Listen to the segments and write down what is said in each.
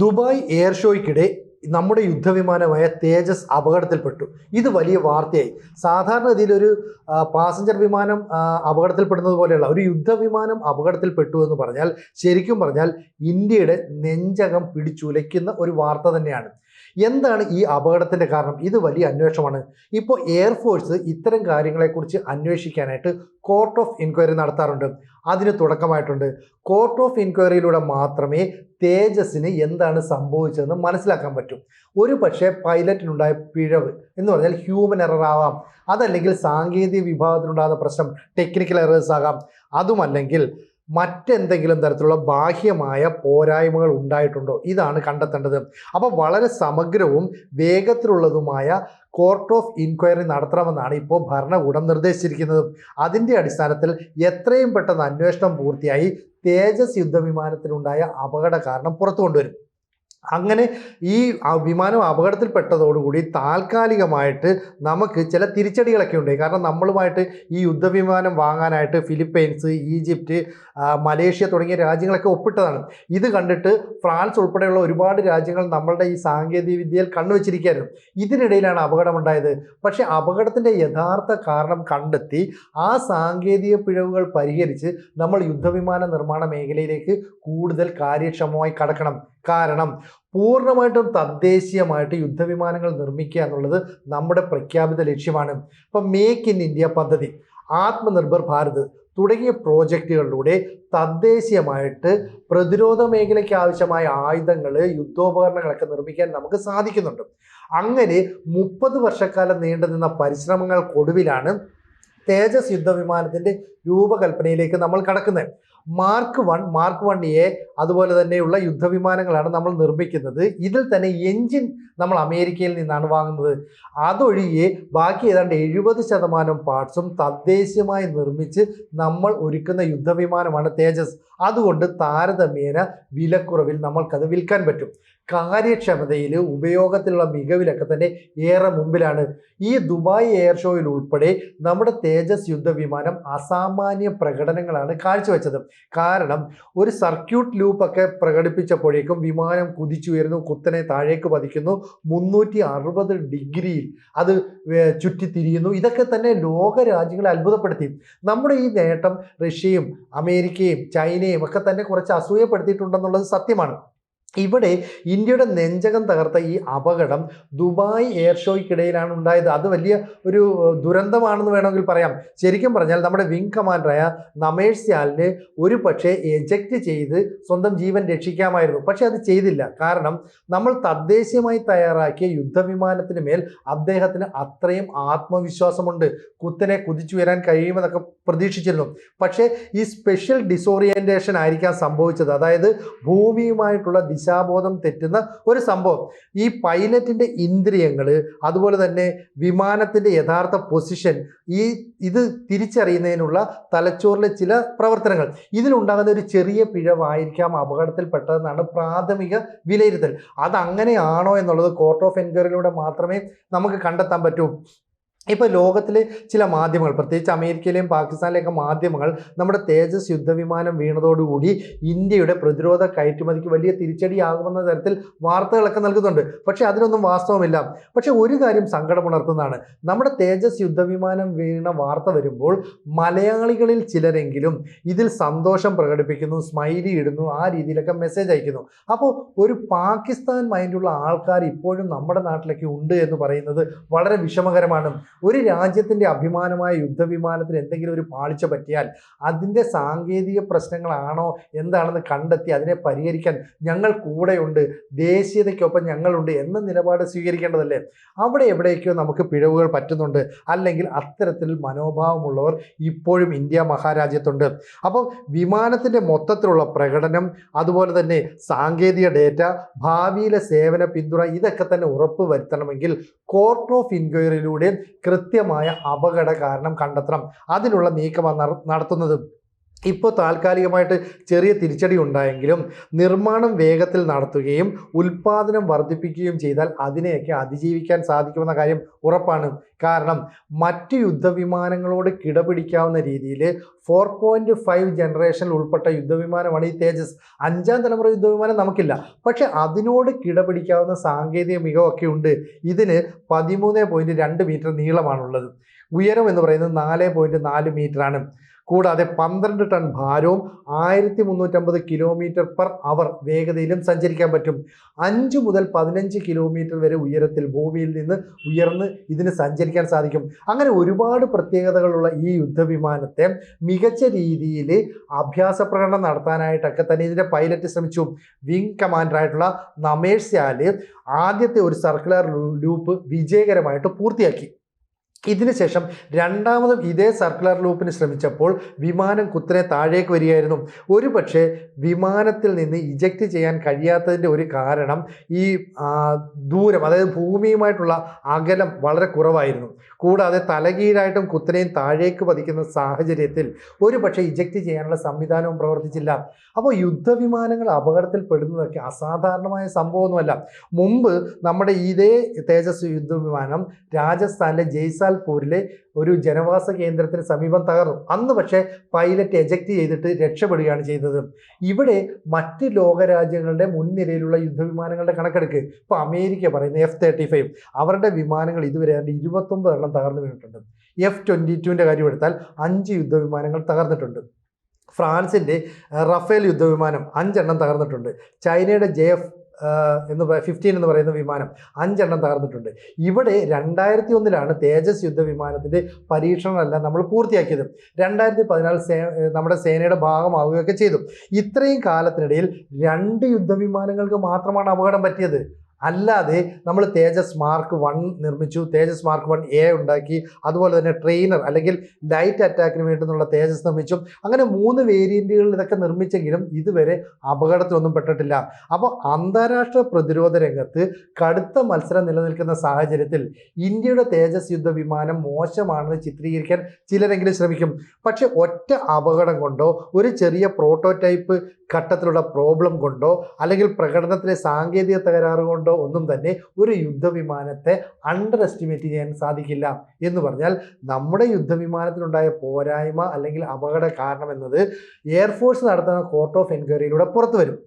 Dubai air ഷോയ്ക്കിടെ നമ്മുടെ യുദ്ധവിമാനമായ തേജസ് അപകടത്തിൽപ്പെട്ടു. ഇത് വലിയ വാർത്തയായി. സാധാരണ ഒരു പാസഞ്ചർ വിമാനം അപകടത്തിൽപ്പെടുന്നത് പോലെയുള്ള ഒരു യുദ്ധവിമാനം അപകടത്തിൽപ്പെട്ടു എന്ന് പറഞ്ഞാൽ ശരിക്കും പറഞ്ഞാൽ ഇന്ത്യയുടെ നെഞ്ചകം പിടിച്ചുലയ്ക്കുന്ന ഒരു വാർത്ത തന്നെയാണ്. എന്താണ് ഈ അപകടത്തിന്റെ കാരണം? ഇത് വലിയ അന്വേഷണമാണ്. ഇപ്പോൾ എയർഫോഴ്സ് ഇത്തരം കാര്യങ്ങളെക്കുറിച്ച് അന്വേഷിക്കാനായിട്ട് കോർട്ട് ഓഫ് എൻക്വയറി നടത്താറുണ്ട്. അതിന് തുടക്കമായിട്ടുണ്ട്. കോർട്ട് ഓഫ് എൻക്വയറിയിലൂടെ മാത്രമേ തേജസ്സിന് എന്താണ് സംഭവിച്ചതെന്ന് മനസ്സിലാക്കാൻ പറ്റും. ഒരു പക്ഷേ പൈലറ്റിനുണ്ടായ പിഴവ് എന്ന് പറഞ്ഞാൽ ഹ്യൂമൻ എറർ ആവാം. അതല്ലെങ്കിൽ സാങ്കേതിക വിഭാഗത്തിനുണ്ടാകുന്ന പ്രശ്നം ടെക്നിക്കൽ എറേഴ്സ് ആകാം. അതുമല്ലെങ്കിൽ മറ്റെന്തെങ്കിലും തരത്തിലുള്ള ബാഹ്യമായ പോരായ്മകൾ ഉണ്ടായിട്ടുണ്ടോ? ഇതാണ് കണ്ടെത്തേണ്ടത്. അപ്പോൾ വളരെ സമഗ്രവും വേഗത്തിലുള്ളതുമായ കോർട്ട് ഓഫ് ഇൻക്വയറി നടത്തണമെന്നാണ് ഇപ്പോൾ ഭരണകൂടം നിർദ്ദേശിച്ചിരിക്കുന്നത്. അതിന്റെ അടിസ്ഥാനത്തിൽ എത്രയും പെട്ടെന്ന് അന്വേഷണം പൂർത്തിയായി തേജസ് യുദ്ധവിമാനത്തിനുണ്ടായ അപകട കാരണം പുറത്തു കൊണ്ടുവരും. അങ്ങനെ ഈ വിമാനം അപകടത്തിൽപ്പെട്ടതോടുകൂടി താൽക്കാലികമായിട്ട് നമുക്ക് ചില തിരിച്ചടികളൊക്കെ ഉണ്ട്. കാരണം നമ്മളുമായിട്ട് ഈ യുദ്ധവിമാനം വാങ്ങാനായിട്ട് ഫിലിപ്പൈൻസ് ഈജിപ്റ്റ് മലേഷ്യ തുടങ്ങിയ രാജ്യങ്ങളൊക്കെ ഒപ്പിട്ടതാണ്. ഇത് കണ്ടിട്ട് ഫ്രാൻസ് ഉൾപ്പെടെയുള്ള ഒരുപാട് രാജ്യങ്ങൾ നമ്മളുടെ ഈ സാങ്കേതിക വിദ്യയിൽ കണ്ണുവച്ചിരിക്കുകയായിരുന്നു. ഇതിനിടയിലാണ് അപകടമുണ്ടായത്. പക്ഷേ അപകടത്തിന്റെ യഥാർത്ഥ കാരണം കണ്ടെത്തി ആ സാങ്കേതിക പിഴവുകൾ പരിഹരിച്ച് നമ്മൾ യുദ്ധവിമാന നിർമ്മാണ മേഖലയിലേക്ക് കൂടുതൽ കാര്യക്ഷമമായി കടക്കണം. കാരണം പൂർണമായിട്ടും തദ്ദേശീയമായിട്ട് യുദ്ധവിമാനങ്ങൾ നിർമ്മിക്കുക എന്നുള്ളത് നമ്മുടെ പ്രഖ്യാപിത ലക്ഷ്യമാണ്. ഇപ്പം മേക്ക് ഇൻ ഇന്ത്യ പദ്ധതി ആത്മനിർഭർ ഭാരത് തുടങ്ങിയ പ്രോജക്റ്റുകളിലൂടെ തദ്ദേശീയമായിട്ട് പ്രതിരോധ മേഖലയ്ക്ക് ആവശ്യമായ ആയുധങ്ങൾ യുദ്ധോപകരണങ്ങളൊക്കെ നിർമ്മിക്കാൻ നമുക്ക് സാധിക്കുന്നുണ്ട്. അങ്ങനെ മുപ്പത് വർഷക്കാലം നീണ്ടുനിന്ന പരിശ്രമങ്ങൾക്കൊടുവിലാണ് തേജസ് യുദ്ധവിമാനത്തിന്റെ രൂപകൽപ്പനയിലേക്ക് നമ്മൾ കടക്കുന്നത്. Mark one mark one A അതുപോലെ തന്നെയുള്ള യുദ്ധവിമാനങ്ങളാണ് നമ്മൾ നിർമ്മിക്കുന്നത്. ഇതിൽ തന്നെ എൻജിൻ നമ്മൾ അമേരിക്കയിൽ നിന്നാണ് വാങ്ങുന്നത്. അതൊഴികെ ബാക്കി ഏതാണ്ട് എഴുപത് ശതമാനം പാർട്സും തദ്ദേശീയമായി നിർമ്മിച്ച് നമ്മൾ ഒരുക്കുന്ന യുദ്ധവിമാനമാണ് തേജസ്. അതുകൊണ്ട് താരതമ്യേന വിലക്കുറവിൽ നമ്മൾക്കത് വിൽക്കാൻ പറ്റും. കാര്യക്ഷമതയിൽ ഉപയോഗത്തിലുള്ള മികവിലൊക്കെ തന്നെ ഏറെ മുമ്പിലാണ്. ഈ ദുബായ് എയർ ഷോയിൽ ഉൾപ്പെടെ നമ്മുടെ തേജസ് യുദ്ധവിമാനം അസാമാന്യ പ്രകടനങ്ങളാണ് കാഴ്ചവെച്ചത്. കാരണം ഒരു സർക്യൂട്ട് ലൂപ്പൊക്കെ പ്രകടിപ്പിച്ചപ്പോഴേക്കും വിമാനം കുതിച്ചുയരുന്നു കുത്തനെ താഴേക്ക് പതിക്കുന്നു മുന്നൂറ്റി അറുപത് ഡിഗ്രിയിൽ അത് ചുറ്റിത്തിരിയുന്നു. ഇതൊക്കെ തന്നെ ലോക രാജ്യങ്ങളെ അത്ഭുതപ്പെടുത്തി. നമ്മുടെ ഈ നേട്ടം റഷ്യയും അമേരിക്കയും ചൈനയും ഒക്കെ തന്നെ കുറച്ച് അസൂയപ്പെടുത്തിയിട്ടുണ്ടെന്നുള്ളത് സത്യമാണ്. ഇവിടെ ഇന്ത്യയുടെ നെഞ്ചകം തകർത്ത ഈ അപകടം ദുബായ് എയർ ഷോയ്ക്കിടയിലാണ് ഉണ്ടായത്. അത് വലിയ ഒരു ദുരന്തമാണെന്ന് വേണമെങ്കിൽ പറയാം. ശരിക്കും പറഞ്ഞാൽ നമ്മുടെ വിംഗ് കമാൻഡറായ നമേഷ് സ്യാലിനെ ഒരു പക്ഷേ ചെയ്ത് സ്വന്തം ജീവൻ രക്ഷിക്കാമായിരുന്നു. പക്ഷെ അത് ചെയ്തില്ല. കാരണം നമ്മൾ തദ്ദേശീയമായി തയ്യാറാക്കിയ യുദ്ധവിമാനത്തിന് മേൽ അദ്ദേഹത്തിന് അത്രയും ആത്മവിശ്വാസമുണ്ട്. കുത്തനെ കുതിച്ചുയരാൻ കഴിയുമെന്നൊക്കെ പ്രതീക്ഷിച്ചിരുന്നു. പക്ഷേ ഈ സ്പെഷ്യൽ ഡിസോറിയന്റേഷൻ ആയിരിക്കാം സംഭവിച്ചത്. അതായത് ഭൂമിയുമായിട്ടുള്ള ദിശാബോധം തെറ്റുന്ന ഒരു സംഭവം. ഈ പൈലറ്റിന്റെ ഇന്ദ്രിയങ്ങൾ അതുപോലെ തന്നെ വിമാനത്തിന്റെ യഥാർത്ഥ പൊസിഷൻ ഈ ഇത് തിരിച്ചറിയുന്നതിനുള്ള തലച്ചോറിലെ ചില പ്രവർത്തനങ്ങൾ. ഇതിലുണ്ടാകുന്ന ഒരു ചെറിയ പിഴവായിരിക്കാം അപകടത്തിൽപ്പെട്ടതെന്നാണ് പ്രാഥമിക വിലയിരുത്തൽ. അതങ്ങനെയാണോ എന്നുള്ളത് കോർട്ട് ഓഫ് എൻക്വയറിയിലൂടെ മാത്രമേ നമുക്ക് കണ്ടെത്താൻ പറ്റൂ. ഇപ്പോൾ ലോകത്തിലെ ചില മാധ്യമങ്ങൾ പ്രത്യേകിച്ച് അമേരിക്കയിലെയും പാകിസ്ഥാനിലെയൊക്കെ മാധ്യമങ്ങൾ നമ്മുടെ തേജസ് യുദ്ധവിമാനം വീണതോടുകൂടി ഇന്ത്യയുടെ പ്രതിരോധ കയറ്റുമതിക്ക് വലിയ തിരിച്ചടിയാകുമെന്ന തരത്തിൽ വാർത്തകളൊക്കെ നൽകുന്നുണ്ട്. പക്ഷേ അതിനൊന്നും വാസ്തവമില്ല. പക്ഷേ ഒരു കാര്യം സങ്കടമുണർത്തുന്നതാണ്. നമ്മുടെ തേജസ് യുദ്ധവിമാനം വീണ വാർത്ത വരുമ്പോൾ മലയാളികളിൽ ചിലരെങ്കിലും ഇതിൽ സന്തോഷം പ്രകടിപ്പിക്കുന്നു സ്മൈലി ഇടുന്നു ആ രീതിയിലൊക്കെ മെസ്സേജ് അയക്കുന്നു. അപ്പോൾ ഒരു പാകിസ്ഥാൻ മൈൻഡുള്ള ആൾക്കാർ ഇപ്പോഴും നമ്മുടെ നാട്ടിലേക്ക് ഉണ്ട് എന്ന് പറയുന്നത് വളരെ വിഷമകരമാണ്. ഒരു രാജ്യത്തിന്റെ അഭിമാനമായ യുദ്ധവിമാനത്തിന് എന്തെങ്കിലും ഒരു പാളിച്ച പറ്റിയാൽ അതിന്റെ സാങ്കേതിക പ്രശ്നങ്ങളാണോ എന്താണെന്ന് കണ്ടെത്തി അതിനെ പരിഹരിക്കാൻ ഞങ്ങൾ കൂടെയുണ്ട് ദേശീയതയ്ക്കൊപ്പം ഞങ്ങളുണ്ട് എന്ന നിലപാട് സ്വീകരിക്കേണ്ടതല്ലേ? അവിടെ എവിടേക്കോ നമുക്ക് പിഴവുകൾ പറ്റുന്നുണ്ട്. അല്ലെങ്കിൽ അത്തരത്തിൽ മനോഭാവമുള്ളവർ ഇപ്പോഴും ഇന്ത്യ മഹാരാജ്യത്തുണ്ട്. അപ്പം വിമാനത്തിന്റെ മൊത്തത്തിലുള്ള പ്രകടനം അതുപോലെ തന്നെ സാങ്കേതിക ഡേറ്റ ഭാവിയിലെ സേവന പിന്തുണ ഇതൊക്കെ തന്നെ ഉറപ്പ് വരുത്തണമെങ്കിൽ കോർട്ട് ഓഫ് ഇൻക്വയറിയിലൂടെ കൃത്യമായ അപകട കാരണം കണ്ടെത്തണം. അതിനുള്ള നീക്കം നട- നടത്തുന്നത്. ഇപ്പോൾ താൽക്കാലികമായിട്ട് ചെറിയ തിരിച്ചടി ഉണ്ടായെങ്കിലും നിർമ്മാണം വേഗത്തിൽ നടത്തുകയും ഉൽപ്പാദനം വർദ്ധിപ്പിക്കുകയും ചെയ്താൽ അതിനെയൊക്കെ അതിജീവിക്കാൻ സാധിക്കുമെന്ന കാര്യം ഉറപ്പാണ്. കാരണം മറ്റ് യുദ്ധവിമാനങ്ങളോട് കിടപിടിക്കാവുന്ന രീതിയിൽ ഫോർ പോയിന്റ് ഫൈവ് ജനറേഷനിൽ ഉൾപ്പെട്ട യുദ്ധവിമാനമാണ് ഈ തേജസ്. അഞ്ചാം തലമുറ യുദ്ധവിമാനം നമുക്കില്ല. പക്ഷെ അതിനോട് കിടപിടിക്കാവുന്ന സാങ്കേതിക മികവൊക്കെ ഉണ്ട്. ഇതിന് പതിമൂന്ന് പോയിന്റ് രണ്ട് മീറ്റർ നീളമാണുള്ളത്. ഉയരം എന്ന് പറയുന്നത് നാല് പോയിന്റ് നാല് മീറ്ററാണ്. കൂടാതെ പന്ത്രണ്ട് ടൺ ഭാരവും ആയിരത്തി മുന്നൂറ്റമ്പത് കിലോമീറ്റർ പെർ അവർ വേഗതയിലും സഞ്ചരിക്കാൻ പറ്റും. അഞ്ച് മുതൽ പതിനഞ്ച് കിലോമീറ്റർ വരെ ഉയരത്തിൽ ഭൂമിയിൽ നിന്ന് ഉയർന്ന് ഇതിന് സഞ്ചരിക്കാൻ സാധിക്കും. അങ്ങനെ ഒരുപാട് പ്രത്യേകതകളുള്ള ഈ യുദ്ധവിമാനത്തെ മികച്ച രീതിയിൽ അഭ്യാസ പ്രകടനം നടത്താനായിട്ടൊക്കെ തന്നെ ഇതിന്റെ പൈലറ്റ് ശ്രമിച്ചു. വിങ് കമാൻഡറായിട്ടുള്ള നമേഷ് സ്യാൽ ആദ്യത്തെ ഒരു സർക്കുലർ ലൂപ്പ് വിജയകരമായിട്ട് പൂർത്തിയാക്കി. ഇതിനുശേഷം രണ്ടാമതും ഇതേ സർക്കുലർ ലൂപ്പിന് ശ്രമിച്ചപ്പോൾ വിമാനം കുത്തനെ താഴേക്ക് വരികയായിരുന്നു. ഒരു പക്ഷേ വിമാനത്തിൽ നിന്ന് ഇജക്റ്റ് ചെയ്യാൻ കഴിയാത്തതിന്റെ ഒരു കാരണം ഈ ദൂരം അതായത് ഭൂമിയുമായിട്ടുള്ള അകലം വളരെ കുറവായിരുന്നു. കൂടാതെ തലകീഴായിട്ടും കുത്തനെയും താഴേക്ക് പതിക്കുന്ന സാഹചര്യത്തിൽ ഒരു പക്ഷേ ഇജക്റ്റ് ചെയ്യാനുള്ള സംവിധാനവും പ്രവർത്തിച്ചില്ല. അപ്പോൾ യുദ്ധവിമാനങ്ങൾ അപകടത്തിൽപ്പെടുന്നതൊക്കെ അസാധാരണമായ സംഭവമൊന്നുമല്ല. മുമ്പ് നമ്മുടെ ഇതേ തേജസ് യുദ്ധവിമാനം രാജസ്ഥാനിലെ ജയ്സാൽപൂരിലെ ഒരു ജനവാസ കേന്ദ്രത്തിന് സമീപം തകർന്നു. അന്ന് പക്ഷേ പൈലറ്റ് എജക്റ്റ് ചെയ്തിട്ട് രക്ഷപ്പെടുകയാണ് ചെയ്തത്. ഇവിടെ മറ്റ് ലോകരാജ്യങ്ങളുടെ മുൻനിരയിലുള്ള യുദ്ധവിമാനങ്ങളുടെ കണക്കെടുക്ക്. ഇപ്പോൾ അമേരിക്ക പറയുന്ന എഫ് തേർട്ടി ഫൈവ് അവരുടെ വിമാനങ്ങൾ ഇതുവരെ അതിന്റെ ഇരുപത്തൊമ്പത് എണ്ണം തകർന്നു വീണിട്ടുണ്ട്. എഫ് ട്വന്റി ടുവിന്റെ കാര്യം എടുത്താൽ അഞ്ച് യുദ്ധവിമാനങ്ങൾ തകർന്നിട്ടുണ്ട്. ഫ്രാൻസിന്റെ റഫേൽ യുദ്ധവിമാനം അഞ്ചെണ്ണം തകർന്നിട്ടുണ്ട്. ചൈനയുടെ ജെ എഫ് എന്ന് ഫിഫ്റ്റീൻ എന്ന് പറയുന്ന വിമാനം അഞ്ചെണ്ണം തകർന്നിട്ടുണ്ട്. ഇവിടെ രണ്ടായിരത്തി ഒന്നിലാണ് തേജസ് യുദ്ധ വിമാനത്തിന്റെ പരീക്ഷണമെല്ലാം നമ്മൾ പൂർത്തിയാക്കിയത്. രണ്ടായിരത്തി പതിനാല് സേ നമ്മുടെ സേനയുടെ ഭാഗമാവുകയൊക്കെ ചെയ്തു. ഇത്രയും കാലത്തിനിടയിൽ രണ്ട് യുദ്ധവിമാനങ്ങൾക്ക് മാത്രമാണ് അപകടം പറ്റിയത്. അല്ലാതെ നമ്മൾ തേജസ് മാർക്ക് വൺ നിർമ്മിച്ചു തേജസ് മാർക്ക് വൺ എ ഉണ്ടാക്കി അതുപോലെ തന്നെ ട്രെയിനർ അല്ലെങ്കിൽ ലൈറ്റ് അറ്റാക്കിന് വേണ്ടുന്നുള്ള തേജസ് നിർമ്മിച്ചു അങ്ങനെ മൂന്ന് വേരിയന്റുകളിൽ ഇതൊക്കെ നിർമ്മിച്ചെങ്കിലും ഇതുവരെ അപകടത്തിലൊന്നും പെട്ടിട്ടില്ല. അപ്പോൾ അന്താരാഷ്ട്ര പ്രതിരോധ രംഗത്ത് കടുത്ത മത്സരം നിലനിൽക്കുന്ന സാഹചര്യത്തിൽ ഇന്ത്യയുടെ തേജസ് യുദ്ധ വിമാനം മോശമാണെന്ന് ചിത്രീകരിക്കാൻ ചിലരെങ്കിലും ശ്രമിക്കും. പക്ഷേ ഒറ്റ അപകടം കൊണ്ടോ ഒരു ചെറിയ പ്രോട്ടോടൈപ്പ് ഘട്ടത്തിലുള്ള പ്രോബ്ലം കൊണ്ടോ അല്ലെങ്കിൽ പ്രകടനത്തിലെ സാങ്കേതിക തകരാറ് കൊണ്ടോ ഒന്നും തന്നെ ഒരു യുദ്ധവിമാനത്തെ അണ്ടർ എസ്റ്റിമേറ്റ് ചെയ്യാൻ സാധിക്കില്ല. എന്ന് പറഞ്ഞാൽ നമ്മുടെ യുദ്ധവിമാനത്തിനുണ്ടായ പോരായ്മ അല്ലെങ്കിൽ അപകട കാരണം എന്നത് എയർഫോഴ്സ് നടത്തുന്ന കോർട്ട് ഓഫ് എൻക്വയറിയിലൂടെ പുറത്തു വരും.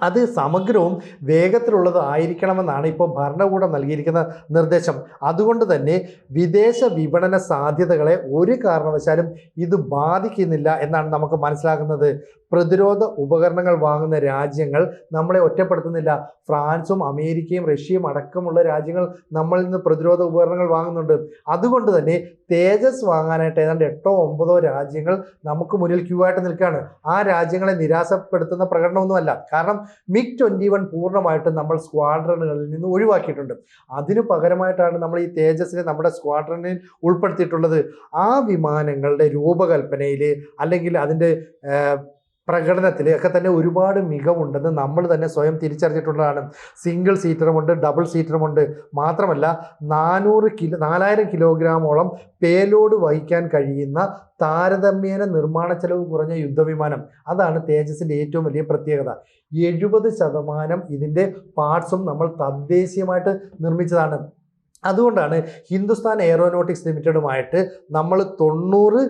അത് സമഗ്രവും വേഗത്തിലുള്ളത് ആയിരിക്കണമെന്നാണ് ഇപ്പോൾ ഭരണകൂടം നൽകിയിരിക്കുന്ന നിർദ്ദേശം. അതുകൊണ്ട് തന്നെ വിദേശ വിപണന സാധ്യതകളെ ഒരു കാരണവശാലും ഇത് ബാധിക്കുന്നില്ല എന്നാണ് നമുക്ക് മനസ്സിലാക്കുന്നത് പ്രതിരോധ ഉപകരണങ്ങൾ വാങ്ങുന്ന രാജ്യങ്ങൾ നമ്മളെ ഒറ്റപ്പെടുത്തുന്നില്ല. ഫ്രാൻസും അമേരിക്കയും റഷ്യയും അടക്കമുള്ള രാജ്യങ്ങൾ നമ്മളിൽ നിന്ന് പ്രതിരോധ ഉപകരണങ്ങൾ വാങ്ങുന്നുണ്ട്. അതുകൊണ്ട് തന്നെ തേജസ് വാങ്ങാനായിട്ട് ഏതാണ്ട് എട്ടോ ഒമ്പതോ രാജ്യങ്ങൾ നമുക്ക് മുന്നിൽ ക്യൂ ആയിട്ട് നിൽക്കുകയാണ്. ആ രാജ്യങ്ങളെ നിരാശപ്പെടുത്തുന്ന പ്രകടനമൊന്നുമല്ല. കാരണം മിക് ട്വന്റി വൺ പൂർണമായിട്ടും നമ്മൾ സ്ക്വാഡ്രണുകളിൽ നിന്ന് ഒഴിവാക്കിയിട്ടുണ്ട്. അതിനു പകരമായിട്ടാണ് നമ്മൾ ഈ തേജസിനെ നമ്മുടെ സ്ക്വാഡ്രണിൽ ഉൾപ്പെടുത്തിയിട്ടുള്ളത്. ആ വിമാനങ്ങളുടെ രൂപകൽപ്പനയിൽ അല്ലെങ്കിൽ അതിന്റെ പ്രകടനത്തിൽ ഒക്കെ തന്നെ ഒരുപാട് മികവുണ്ടെന്ന് നമ്മൾ തന്നെ സ്വയം തിരിച്ചറിഞ്ഞിട്ടുള്ളതാണ്. Single സീറ്ററുമുണ്ട് double സീറ്ററുമുണ്ട്. മാത്രമല്ല നാനൂറ് കിലോ നാലായിരം കിലോഗ്രാമോളം പേലോഡ് വഹിക്കാൻ കഴിയുന്ന താരതമ്യേന നിർമ്മാണ ചെലവ് കുറഞ്ഞ യുദ്ധവിമാനം. അതാണ് തേജസിന്റെ ഏറ്റവും വലിയ പ്രത്യേകത. എഴുപത് ശതമാനം ഇതിന്റെ പാർട്സും നമ്മൾ തദ്ദേശീയമായിട്ട് നിർമ്മിച്ചതാണ്. അതുകൊണ്ടാണ് ഹിന്ദുസ്ഥാൻ എയറോനോട്ടിക്സ് ലിമിറ്റഡുമായിട്ട് നമ്മൾ തൊണ്ണൂറ്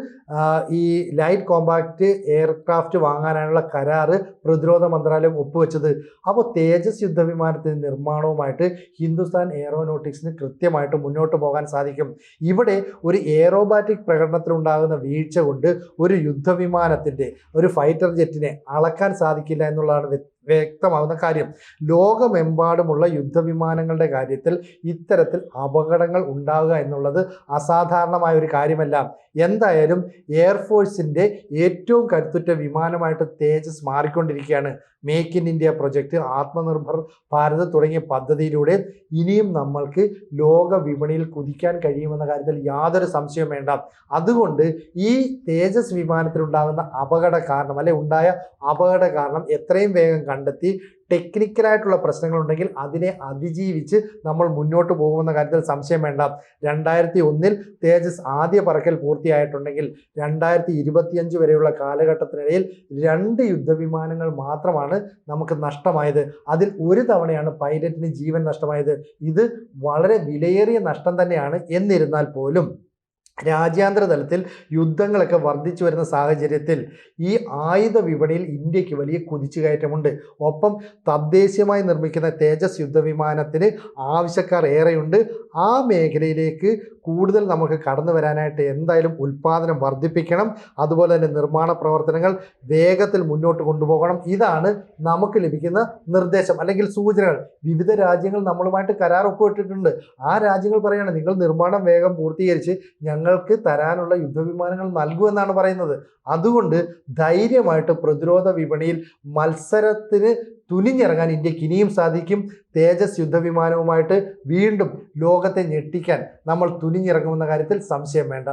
ഈ ലൈറ്റ് കോമ്പാക്റ്റ് എയർക്രാഫ്റ്റ് വാങ്ങാനായുള്ള കരാറ് പ്രതിരോധ മന്ത്രാലയം ഒപ്പുവെച്ചത്. അപ്പോൾ തേജസ് യുദ്ധവിമാനത്തിന്റെ നിർമ്മാണവുമായിട്ട് ഹിന്ദുസ്ഥാൻ എയറോനോട്ടിക്സിന് കൃത്യമായിട്ട് മുന്നോട്ട് പോകാൻ സാധിക്കും. ഇവിടെ ഒരു എയറോബാറ്റിക് പ്രകടനത്തിലുണ്ടാകുന്ന വീഴ്ച കൊണ്ട് ഒരു യുദ്ധവിമാനത്തിന്റെ ഒരു ഫൈറ്റർ ജെറ്റിനെ അളക്കാൻ സാധിക്കില്ല എന്നുള്ളതാണ് വ്യ- വ്യക്തമാകുന്ന കാര്യം. ലോകമെമ്പാടുമുള്ള യുദ്ധവിമാനങ്ങളുടെ കാര്യത്തിൽ ഇത്തരത്തിൽ അപകടങ്ങൾ ഉണ്ടാവുക എന്നുള്ളത് അസാധാരണമായ ഒരു കാര്യമല്ല. എന്തായാലും എയർഫോഴ്സിന്റെ ഏറ്റവും കരുത്തുറ്റ വിമാനമായിട്ട് തേജസ് മാറിക്കൊണ്ടിരിക്കുകയാണ്. Make in India project Atmanirbhar Bharat തുടങ്ങിയ പദ്ധതിയിലൂടെ ഇനിയും നമ്മൾക്ക് ലോക വിപണിയിൽ കുതിക്കാൻ കഴിയുമെന്ന കാര്യത്തിൽ യാതൊരു സംശയവും വേണ്ട. അതുകൊണ്ട് ഈ തേജസ് വിമാനത്തിലുണ്ടാകുന്ന അപകട കാരണം അല്ലെ ഉണ്ടായ അപകട കാരണം എത്രയും വേഗം കണ്ടെത്തി ടെക്നിക്കലായിട്ടുള്ള പ്രശ്നങ്ങളുണ്ടെങ്കിൽ അതിനെ അതിജീവിച്ച് നമ്മൾ മുന്നോട്ട് പോകുമെന്ന കാര്യത്തിൽ സംശയം വേണ്ട. രണ്ടായിരത്തി ഒന്നിൽ തേജസ് ആദ്യ പറക്കൽ പൂർത്തിയായിട്ടുണ്ടെങ്കിൽ രണ്ടായിരത്തി ഇരുപത്തിയഞ്ച് വരെയുള്ള കാലഘട്ടത്തിനിടയിൽ രണ്ട് യുദ്ധവിമാനങ്ങൾ മാത്രമാണ് നമുക്ക് നഷ്ടമായത്. അതിൽ ഒരു തവണയാണ് പൈലറ്റിന് ജീവൻ നഷ്ടമായത്. ഇത് വളരെ വിലയേറിയ നഷ്ടം തന്നെയാണ് എന്നിരുന്നാൽ പോലും. രാജ്യാന്തര തലത്തിൽ യുദ്ധങ്ങളൊക്കെ വർദ്ധിച്ചു വരുന്ന സാഹചര്യത്തിൽ ഈ ആയുധ വിപണിയിൽ ഇന്ത്യയ്ക്ക് വലിയ കുതിച്ചുകയറ്റമുണ്ട്. ഒപ്പം തദ്ദേശീയമായി നിർമ്മിക്കുന്ന തേജസ് യുദ്ധവിമാനത്തിന് ആവശ്യക്കാർ ഏറെയുണ്ട്. ആ മേഖലയിലേക്ക് കൂടുതൽ നമുക്ക് കടന്നു വരാനായിട്ട് എന്തായാലും ഉൽപ്പാദനം വർദ്ധിപ്പിക്കണം. അതുപോലെ തന്നെ നിർമ്മാണ പ്രവർത്തനങ്ങൾ വേഗത്തിൽ മുന്നോട്ട് കൊണ്ടുപോകണം. ഇതാണ് നമുക്ക് ലഭിക്കുന്ന നിർദ്ദേശം അല്ലെങ്കിൽ സൂചനകൾ. വിവിധ രാജ്യങ്ങൾ നമ്മളുമായിട്ട് കരാർ ഒപ്പിട്ടിട്ടുണ്ട് ആ രാജ്യങ്ങൾ പറയുകയാണ് നിങ്ങൾ നിർമ്മാണം വേഗം പൂർത്തീകരിച്ച് ഞങ്ങൾക്ക് തരാനുള്ള യുദ്ധവിമാനങ്ങൾ നൽകൂ എന്നാണ് പറയുന്നത്. അതുകൊണ്ട് ധൈര്യമായിട്ട് പ്രതിരോധ വിപണിയിൽ മത്സരത്തിന് തുനിഞ്ഞിറങ്ങാൻ ഇന്ത്യയ്ക്ക് ഇനിയും സാധിക്കും. തേജസ് യുദ്ധവിമാനവുമായിട്ട് വീണ്ടും ലോകത്തെ ഞെട്ടിക്കാൻ നമ്മൾ തുനിഞ്ഞിറങ്ങുമെന്ന കാര്യത്തിൽ സംശയം വേണ്ട.